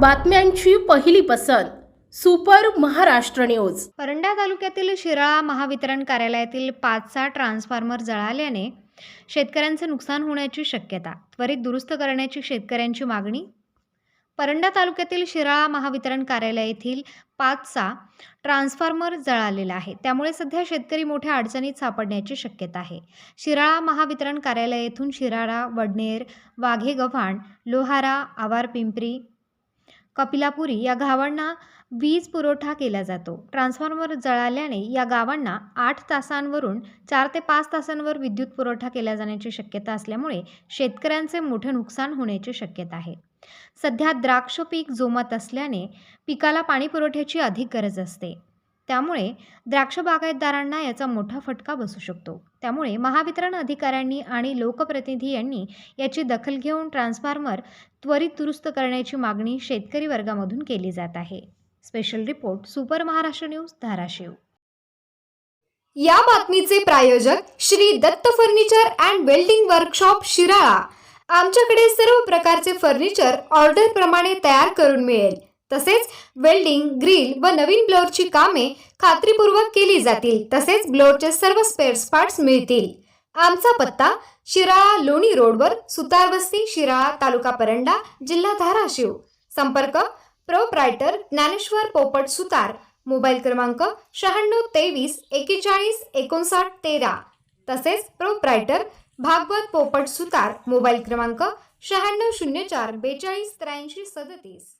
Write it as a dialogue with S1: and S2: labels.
S1: बातम्यांची पहिली पसंत सुपर महाराष्ट्र न्यूज.
S2: परंडा तालुक्यातील शिराळा महावितरण कार्यालयातील पाच सहा ट्रान्सफॉर्मर जळाल्याने शेतकऱ्यांचे नुकसान होण्याची शक्यता त्वरित दुरुस्त करण्याची शेतकऱ्यांची मागणी. परंडा तालुक्यातील शिराळा महावितरण कार्यालय येथील पाच सहा ट्रान्सफॉर्मर जळालेला आहे. त्यामुळे सध्या शेतकरी मोठ्या अडचणीत सापडण्याची शक्यता आहे. शिराळा महावितरण कार्यालय येथून शिराळा वडनेर वाघे गव्हाण लोहारा आवार पिंपरी कपिलापुरी या गावांना वीज पुरवठा केला जातो. ट्रान्सफॉर्मर जळाल्याने या गावांना आठ तासांवरून चार ते पाच तासांवर विद्युत पुरवठा केला जाण्याची शक्यता असल्यामुळे शेतकऱ्यांचे मोठे नुकसान होण्याची शक्यता आहे. सध्या द्राक्ष पीक जोमत असल्याने पिकाला पाणी पुरवठ्याची अधिक गरज असते. त्यामुळे द्राक्ष बागायतदारांना याचा मोठा फटका बसू शकतो. त्यामुळे महावितरण अधिकाऱ्यांनी आणि लोकप्रतिनिधी यांनी याची दखल घेऊन ट्रान्सफॉर्मर त्वरित दुरुस्त करण्याची मागणी शेतकरी वर्गामधून केली जात आहे. Special report super Maharashtra news Dharashiv.
S3: या बातमीचे प्रायोजक Shri Datta furniture and welding workshop Shirala. आमच्याकडे सर्व प्रकारचे फर्निचर ऑर्डर प्रमाणे तयार करून मिळेल. तसेच वेल्डिंग ग्रिल व नवीन ब्लोअरची कामे खात्रीपूर्वक केली जातील. तसेच ब्लोअरचे सर्व स्पेअर्स पार्ट्स मिळतील. आमचा पत्ता शिराळा लोणी रोडवर सुतारवस्ती शिराळा तालुका परंडा जिल्हा धाराशिव. संपर्क प्रोप्रायटर ज्ञानेश्वर पोपट सुतार. मोबाईल क्रमांक शहाण्णव तेवीस एकेचाळीस एकोणसाठ तेरा. तसेच प्रोप्रायटर भागवत पोपट सुतार. मोबाईल क्रमांक शहाण्णव शून्य चार बेचाळीस त्र्याऐंशी सदतीस.